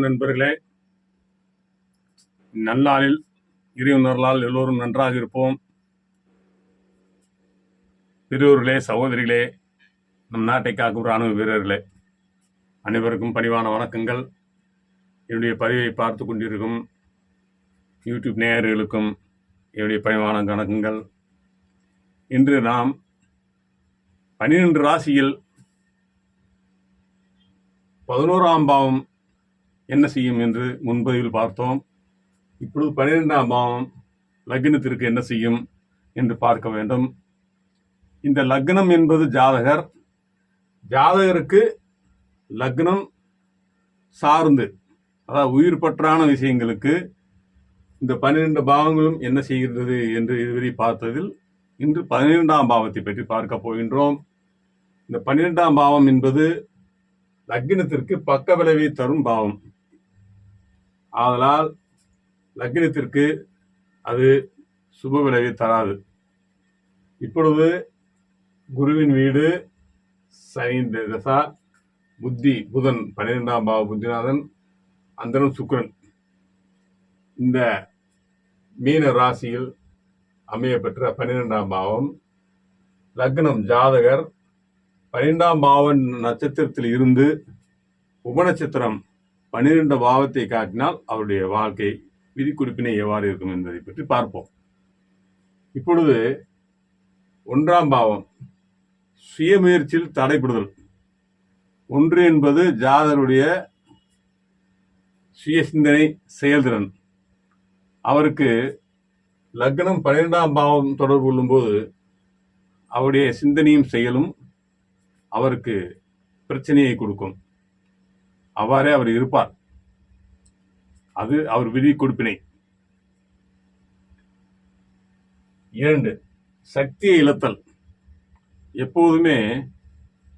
நண்பர்களே. நல்லாளில் இறைவனர்களால் எல்லோரும் நன்றாக இருப்போம். பெரியோர்களே சகோதரிகளே நம் நாட்டை காக்கும் ராணுவ வீரர்களே அனைவருக்கும் பணிவான வணக்கங்கள். என்னுடைய பதிவை பார்த்து கொண்டிருக்கும் யூடியூப் நேயர்களுக்கும் என்னுடைய பணிவான வணக்கங்கள். இன்று நாம் பன்னிரெண்டு ராசியில் பதினோராம் பாவம் என்ன செய்யும் என்று முன்பதிவில் பார்த்தோம். இப்பொழுது பன்னிரெண்டாம் பாவம் லக்னத்திற்கு என்ன செய்யும் என்று பார்க்க வேண்டும். இந்த லக்னம் என்பது ஜாதகர். ஜாதகருக்கு லக்னம் சார்ந்து அதாவது உயிர் பற்றான விஷயங்களுக்கு இந்த பன்னிரெண்டு பாவங்களும் என்ன செய்கிறது என்று இதுவரை பார்த்ததில் இன்று பன்னிரெண்டாம் பாவத்தை பற்றி பார்க்க போகின்றோம். இந்த பன்னிரெண்டாம் பாவம் என்பது லக்னத்திற்கு பக்க விளைவை தரும் பாவம். ஆதலால் லக்னத்திற்கு அது சுப விளைவை தராது. இப்பொழுது குருவின் வீடு சனி தசா புத்தி புதன் பன்னிரெண்டாம் பாவ புத்திநாதன் அந்தரம் சுக்கரன். இந்த மீன ராசியில் அமையப்பெற்ற பன்னிரெண்டாம் பாவம் லக்னம் ஜாதகர் பன்னிரெண்டாம் பாவன் நட்சத்திரத்தில் இருந்து உபநட்சத்திரம் பன்னிரெண்டு பாவத்தை காட்டினால் அவருடைய வாழ்க்கை விதிக்குறிப்பினை எவ்வாறு இருக்கும் என்பதை பற்றி பார்ப்போம். இப்பொழுது ஒன்றாம் பாவம் சுயமுயற்சியில் தடைப்படுதல் ஒன்று என்பது ஜாதருடைய சுய சிந்தனை செயல்திறன். அவருக்கு லக்னம் பன்னிரெண்டாம் பாவம் தொடர்பு கொள்ளும்போது அவருடைய சிந்தனையும் செயலும் அவருக்கு பிரச்சனையை கொடுக்கும். அவ்வாறே அவர் இருப்பார். அது அவர் விதி கொடுப்பினை இரண்டு சக்தியை இழத்தல். எப்போதுமே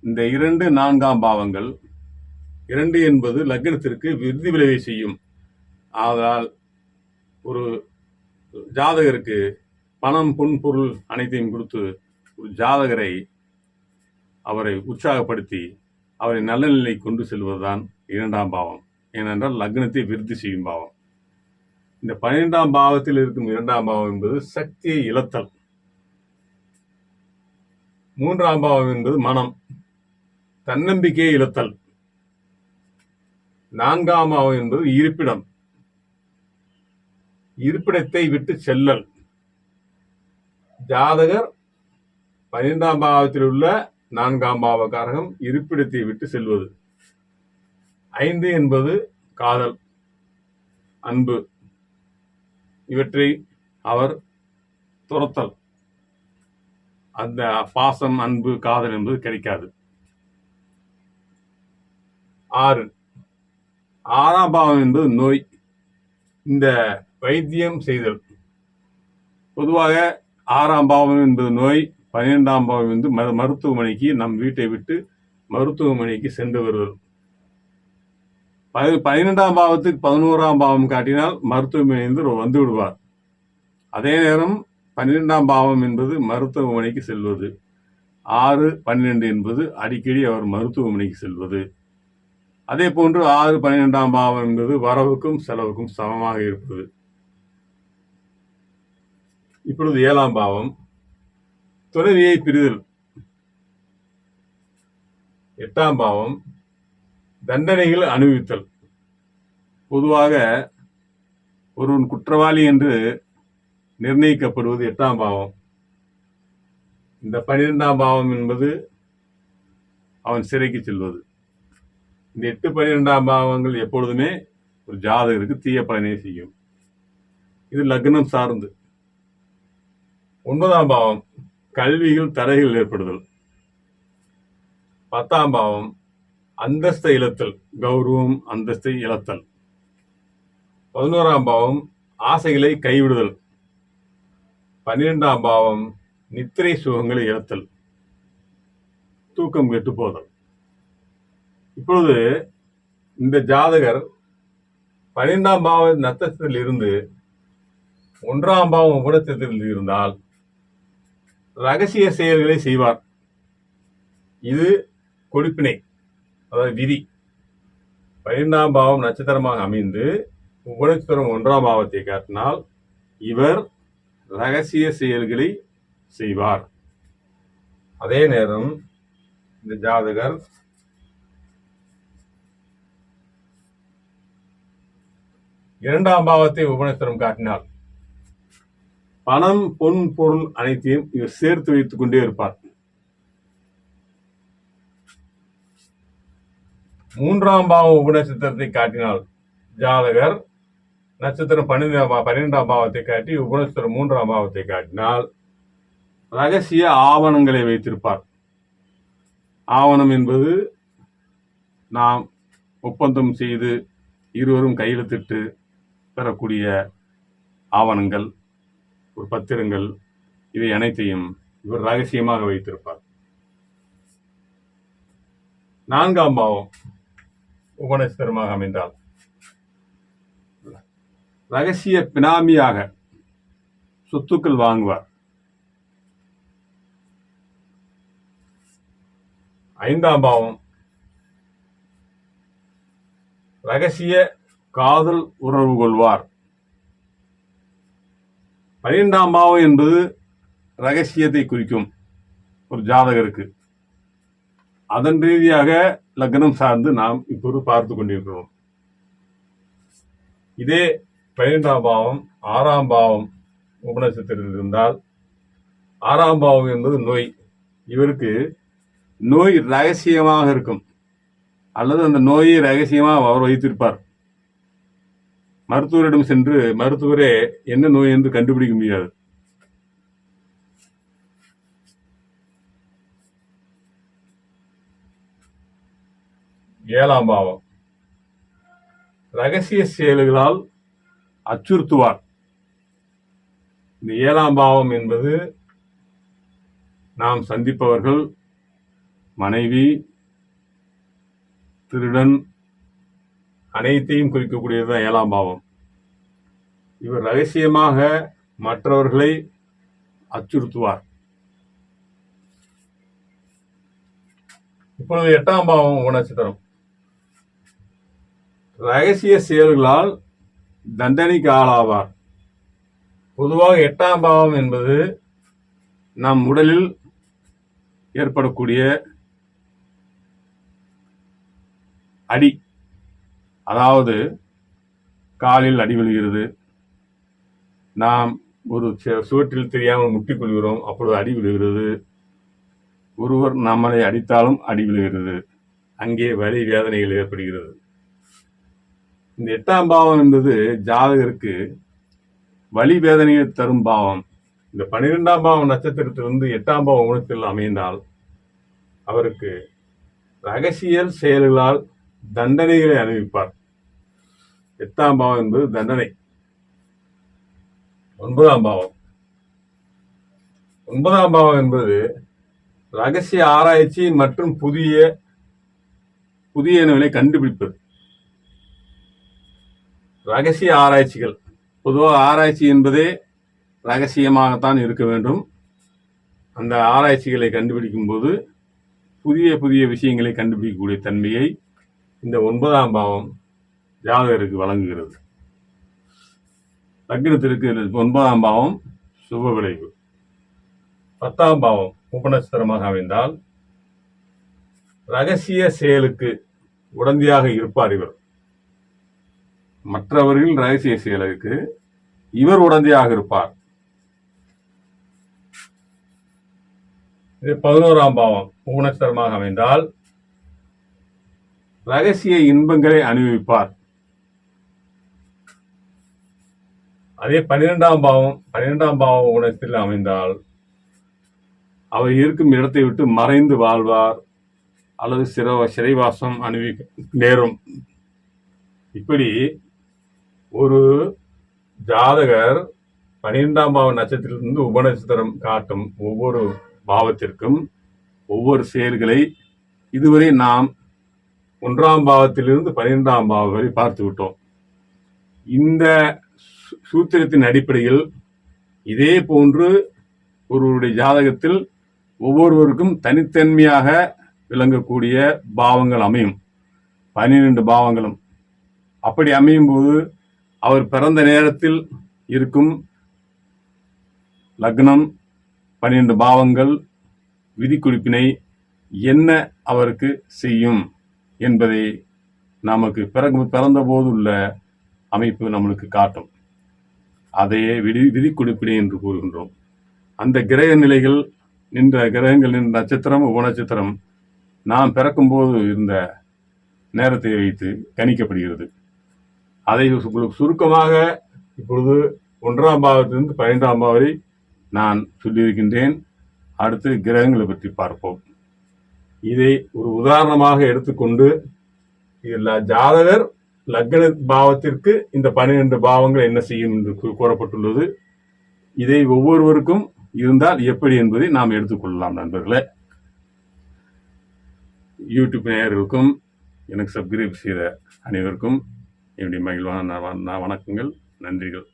இந்த இரண்டு நான்காம் பாவங்கள் இரண்டு என்பது லக்னத்திற்கு விருதி விளைவை செய்யும். ஆதலால் ஒரு ஜாதகருக்கு பணம் பொன் பொருள் அனைத்தையும் கொடுத்து ஒரு ஜாதகரை அவரை உற்சாகப்படுத்தி அவரை நல்ல நிலை கொண்டு செல்வதுதான் இரண்டாம் பாவம். ஏனென்றால் லக்னத்தை விருத்தி செய்யும் பாவம். இந்த பன்னிரெண்டாம் பாவத்தில் இருக்கும் இரண்டாம் பாவம் என்பது சக்தியை இழத்தல். மூன்றாம் பாவம் என்பது மனம். தன்னம்பிக்கையை இழத்தல். நான்காம் பாவம் என்பது இருப்பிடம். இருப்பிடத்தை விட்டு செல்லல். ஜாதகர் பன்னிரெண்டாம் பாவத்தில் உள்ள நான்காம் பாவ காரகம் இருப்பிடத்தை விட்டு செல்வது. ஐந்து என்பது காதல் அன்பு. இவற்றை அவர் துரத்தல். அந்த பாசம் அன்பு காதல் என்பது கிடைக்காது. ஆறு. ஆறாம் பாவம் என்பது நோய். இந்த வைத்தியம் செய்தல். பொதுவாக ஆறாம் பாவம் என்பது நோய். பன்னிரெண்டாம் பாவம் வந்து மரு மருத்துவமனைக்கு நம் வீட்டை விட்டு மருத்துவமனைக்கு சென்று வருதல் பன்னிரெண்டாம் பாவத்துக்கு பதினோராம் பாவம் காட்டினால் மருத்துவமனை வந்து விடுவார். அதே நேரம் பன்னிரெண்டாம் பாவம் என்பது மருத்துவமனைக்கு செல்வது. ஆறு பன்னிரெண்டு என்பது அடிக்கடி அவர் மருத்துவமனைக்கு செல்வது. அதே போன்று ஆறு பன்னிரெண்டாம் பாவம் என்பது வரவுக்கும் செலவுக்கும் சமமாக இருப்பது. இப்பொழுது ஏழாம் பாவம் துறவியை பிரிதல். எட்டாம் பாவம் தண்டனைகள் அனுபவித்தல். பொதுவாக ஒருவன் குற்றவாளி என்று நிர்ணயிக்கப்படுவது எட்டாம் பாவம். இந்த பனிரெண்டாம் பாவம் என்பது அவன் சிறைக்கு செல்வது. இந்த எட்டு பன்னிரெண்டாம் பாவங்கள் எப்பொழுதுமே ஒரு ஜாதகருக்கு தீய பலனை செய்யும். இது லக்னம் சார்ந்து. ஒன்பதாம் பாவம் கல்வியில் தடைகள் ஏற்படுதல். பத்தாம் பாவம் அந்தஸ்தை இழத்தல் கௌரவம் அந்தஸ்தை இழத்தல். பதினோராம் பாவம் ஆசைகளை கைவிடுதல். பன்னிரெண்டாம் பாவம் நித்திரை சுகங்களை இழத்தல். தூக்கம் கெட்டு போதல். இப்பொழுது இந்த ஜாதகர் பன்னிரெண்டாம் பாவ நட்சத்திரத்தில் இருந்து ஒன்றாம் பாவம் உபநட்சத்திரத்தில் இருந்தால் ரகசிய செயல்களை செய்வார். இது கொடுப்பினை அதாவது விதி. பன்னிரெண்டாம் பாவம் நட்சத்திரமாக அமைந்து உபநட்சத்திரம் ஒன்றாம் பாவத்தை காட்டினால் இவர் ரகசிய செயல்களை செய்வார். அதே நேரம் இந்த ஜாதகர் இரண்டாம் பாவத்தை உபநட்சத்திரம் காட்டினால் பணம் பொன் பொருள் அனைத்தையும் இவர் சேர்த்து வைத்துக் கொண்டே இருப்பார். மூன்றாம் பாவம் உபநட்சத்திரத்தை காட்டினால் ஜாதகர் நட்சத்திரம் பன்னிரெண்டாம் பன்னிரெண்டாம் பாவத்தை காட்டி உபநட்சத்திரம் மூன்றாம் பாவத்தை காட்டினால் ரகசிய ஆவணங்களை வைத்திருப்பார். ஆவணம் என்பது நாம் ஒப்பந்தம் செய்து இருவரும் கையெழுத்திட்டு பெறக்கூடிய ஆவணங்கள். ஒரு பத்திரங்கள் இவை அனைத்தையும் இவர் ரகசியமாக வைத்திருப்பார். நான்காம் பாவம் உபநட்சத்திரமாக அமைந்தால். ரகசிய பினாமியாக சொத்துக்கள் வாங்குவார். ஐந்தாம் பாவம் ரகசிய காதல் உறவு கொள்வார். பனிரெண்டாம் பாவம் என்பது ரகசியத்தை குறிக்கும் ஒரு ஜாதகருக்கு. அதன் ரீதியாக லக்னம் சார்ந்து நாம் இப்போது பார்த்து கொண்டிருக்கிறோம். இதே பனிரெண்டாம் பாவம் ஆறாம் பாவம் உபநட்சத்திரத்தில் இருந்தால் ஆறாம் பாவம் என்பது நோய். இவருக்கு நோய் ரகசியமாக இருக்கும். அல்லது அந்த நோயை ரகசியமாக அவர் வைத்திருப்பார். மருத்துவரிடம் சென்று மருத்துவரே என்ன நோய் என்று கண்டுபிடிக்க முடியாது. ஏழாம் பாவம். ரகசிய செயல்களால் அச்சுறுத்துவார். இந்த ஏழாம் பாவம் என்பது நாம் சந்திப்பவர்கள் மனைவி திருடன் அனைத்தையும் குறிக்கக்கூடியதுதான் ஏழாம் பாவம். இவர் ரகசியமாக மற்றவர்களை அச்சுறுத்துவார். இப்பொழுது எட்டாம் பாவம் குணச்சித்திரம் ரகசிய செயல்களால் தண்டனைக்கு ஆளாவார் பொதுவாக எட்டாம் பாவம் என்பது நம் உடலில் ஏற்படக்கூடிய அடி. அதாவது காலில் அடி விழுகிறது. நாம் ஒரு சுவற்றில் தெரியாமல் முட்டிக்கொள்கிறோம் அப்பொழுது அடி விழுகிறது. ஒருவர் நம்மளை அடித்தாலும் அடி விழுகிறது. அங்கே வலி வேதனைகள் ஏற்படுகிறது. இந்த எட்டாம் பாவம் என்பது ஜாதகருக்கு வலி வேதனையை தரும் பாவம். இந்த பன்னிரெண்டாம் பாவம் நட்சத்திரத்திலிருந்து எட்டாம் பாவம் குணத்தில் அமைந்தால் அவருக்கு ரகசிய செயல்களால் தண்டனைகளை அனுபவிப்பார். எட்டாம் பாவம் என்பது தண்டனை. ஒன்பதாம் பாவம். ஒன்பதாம் பாவம் என்பது ரகசிய ஆராய்ச்சி மற்றும் புதிய புதிய இனங்களை கண்டுபிடிப்பது. ரகசிய ஆராய்ச்சிகள். பொதுவாக ஆராய்ச்சி என்பதே ரகசியமாகத்தான் இருக்க வேண்டும். அந்த ஆராய்ச்சிகளை கண்டுபிடிக்கும் போது புதிய புதிய விஷயங்களை கண்டுபிடிக்கக்கூடிய தன்மையை இந்த ஒன்பதாம் பாவம் ஜாதகருக்கு வழங்குகிறது. லக்னத்திற்கு ஒன்பதாம் பாவம் சுப விளைவு. பத்தாம் பாவம் உபநட்சத்திரமாக அமைந்தால் ரகசிய செயலுக்கு உடந்தையாக இருப்பார் இவர். மற்றவர்கள் ரகசிய செயலுக்கு இவர் உடந்தையாக இருப்பார். இது பதினோராம் பாவம் உபநட்சத்திரமாக அமைந்தால் ரகசிய இன்பங்களை அனுபவிப்பார். அதே பன்னிரெண்டாம் பாவம் பன்னிரெண்டாம் பாவம் உணத்தில் அமைந்தால் அவர் இருக்கும் இடத்தை விட்டு மறைந்து வாழ்வார் அல்லது சிற சிறைவாசம் அணிவி நேரும். இப்படி ஒரு ஜாதகர் பன்னிரெண்டாம் பாவ நட்சத்திரத்திலிருந்து உபநட்சத்திரம் காட்டும் ஒவ்வொரு பாவத்திற்கும் ஒவ்வொரு செயல்களை இதுவரை நாம் ஒன்றாம் பாவத்திலிருந்து பன்னிரெண்டாம் பாவம் வரை பார்த்து விட்டோம். இந்த சூத்திரத்தின் அடிப்படையில் இதே போன்று ஒருவருடைய ஜாதகத்தில் ஒவ்வொருவருக்கும் தனித்தன்மையாக விளங்கக்கூடிய பாவங்கள் அமையும். பன்னிரெண்டு பாவங்களும். அப்படி அமையும் போது அவர் பிறந்த நேரத்தில் இருக்கும் லக்னம் பன்னிரெண்டு பாவங்கள் விதிக்குறிப்பினை என்ன அவருக்கு செய்யும் என்பதை நமக்கு பிறகு பிறந்தபோது உள்ள அமைப்பு நம்மளுக்கு காட்டும். அதையே விதி விதி விதிக்குறிப்பினை என்று கூறுகின்றோம். அந்த கிரக நிலைகள் நின்ற கிரகங்கள் நின்ற நட்சத்திரம் உபநட்சத்திரம் நாம் பிறக்கும்போது இருந்த நேரத்தை வைத்து கணிக்கப்படுகிறது. அதை உங்களுக்கு சுருக்கமாக இப்பொழுது ஒன்றாம் பாவத்திலிருந்து பன்னெண்டாம் பாவம் வரை நான் சொல்லியிருக்கின்றேன். அடுத்து கிரகங்களை பற்றி பார்ப்போம். இதை ஒரு உதாரணமாக எடுத்துக்கொண்டு இதில் ஜாதகர் லக்ன பாவத்திற்கு இந்த பன்னிரண்டு பாவங்கள் என்ன செய்யும் என்று கூ- கூறப்பட்டுள்ளது. இதை ஒவ்வொருவருக்கும் இருந்தால் எப்படி என்பதை நாம் எடுத்துக்கொள்ளலாம் நண்பர்களே. யூடியூப் நேயர்களுக்கும் எனக்கு சப்ஸ்கிரைப் செய்த அனைவருக்கும் என்னுடைய மகிழ்வான ந- வணக்கங்கள் நன்றிகள்.